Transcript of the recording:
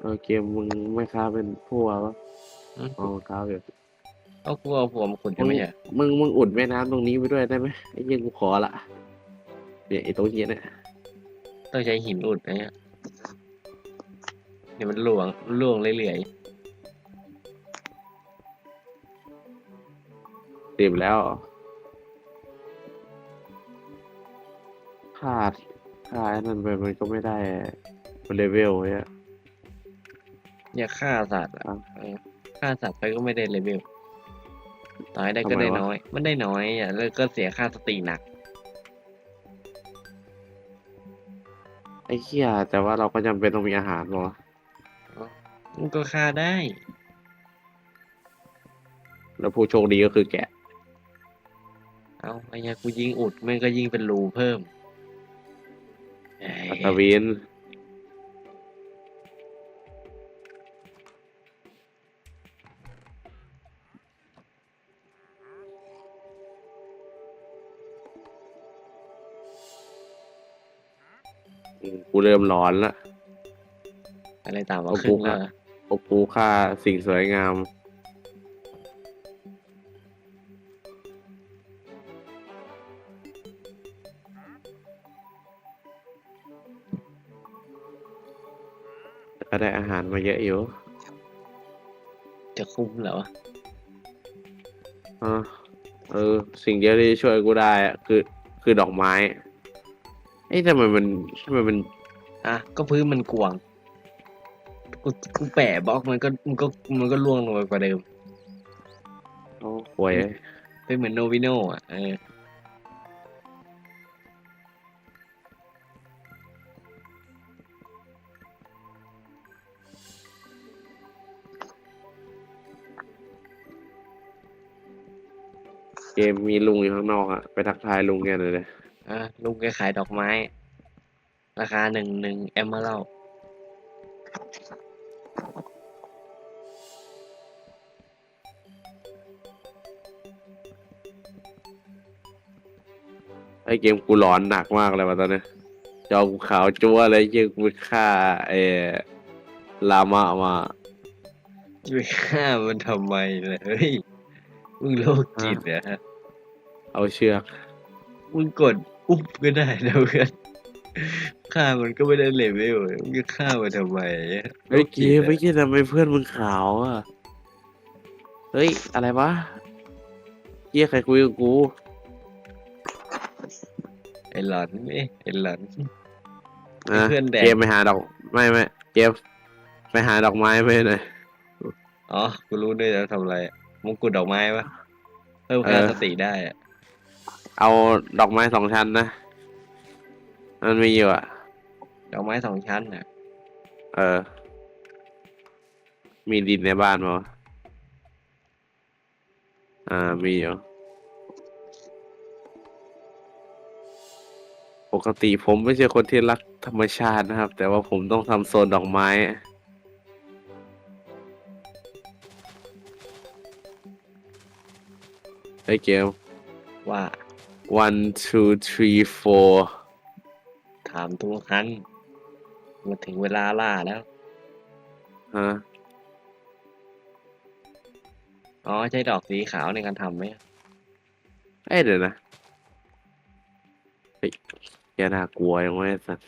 เออเกมมึงไม่ค้าเป็นพัวปะอืมอ๋อค้าแบบเอากูเอาผัวมาขุดจะมึงไม่ใช่มึงมึงอุดแม่น้ำตรงนี้ไปด้วยได้ไหมไอ้เหี้ยังกูขอละเนี่ยไอ้ตรงเหี้ยเนี่ยต้องใช้หินอุดนะเนี่ยเดี๋ยวมันหลวงหลวงเรื่อยเต็มแล้วขาดขาดไอ้นั่นไปมันก็ไม่ได้เลเวลเนี่ยๆ อย่าฆ่าสัตว์อะอะเออฆ่าสัตว์ไปก็ไม่ได้เลเวลตายได้ก็ได้ทำไมวะน้อย มันได้น้อยอะแล้วก็เสียค่าสติหนัก ไอ้เหี้ยแต่ว่าเราก็จำเป็นต้องมีอาหารวะมันก็ฆ่าได้ แล้วผู้โชคดีก็คือแกะ เอาไอ้เหี้ยกูยิงอุดมันก็ยิงเป็นรูเพิ่มเอ้ปัตยตาวิน กูเริ่มร้อนละ อะไรตามมาเอาครึ่งกูแล้วฆ่าเหรอพบกูค่าสิ่งสวยงาม ก็ได้อาหารมาเยอะอยู่จะคุ้มเหรอวะอ่าเออ สิ่งเดียวที่ช่วยกูได้อะคือ คือดอกไม้ เอ้ยทำไมมันทำไมมันอะก็พื้นมันกวางกูกูแปะบล็อกมันก็มันก็มันก็ล่วงลงไปกว่าเดิมโอ้ป่วยเป็นเหมือนโนวิโนอะเออเกมมีลุงอยู่ข้างนอกอะไปทักทายลุงแกหน่อยเลย อะลุงแกขายดอกไม้ ราคาหนึ่งหนึ่งแอมเมอรัลไอ้เกมกูร้อนหนักมากเลยว่ะตอนเนี้ยจอกูขาวจั๊วเลยเยี่ยกูไปฆ่าเออลามะมาจะไปฆ่ามันทำไมเลยเฮ้ยมึงโรคจิตเหรอฮะ เอาเชือก มึงกด อุ๊บก็ได้นะเพื่อนฆ่ามันก็ไม่ได้เลเวลเลยมึงจะฆ่ามันทำไมอะเฮ้ยเกมโรไม่คจิตอะใช่ทำไมเพื่อนมึงขาวอะ เฮ้ย อะไรวะเยี่ยใครคุยกับกู ไอ้หลอนเอ้ยไอ้หลอนอะเพื่อนแดก เกมไปหาดอกไม่ไม่เกมไปหาดอกไม้ไปหน่อยอ๋อ กูรู้ด้วยแล้วทำอะไรอะมงกุฎดอกไม้ปะเพิ่มค่าเออสติได้อะ เอาดอกไม้สองชั้นนะ มันมีอยู่อะ ดอกไม้สองชั้นน่ะเออ มีดินในบ้านมั้ยอ่า มีอยู่ ปกติผมไม่ใช่คนที่รักธรรมชาตินะครับ แต่ว่าผมต้องทำโซนดอกไม้ไอ้เกมว่า one two three four ถามทุกครั้งมาถึงเวลาล่าแล้วฮะอ๋อใช้ดอกสีขาวในการทำไหมเอ้ยเดี๋ยวนะเฮ้ยแกน่ากลัวยังไงสัตว์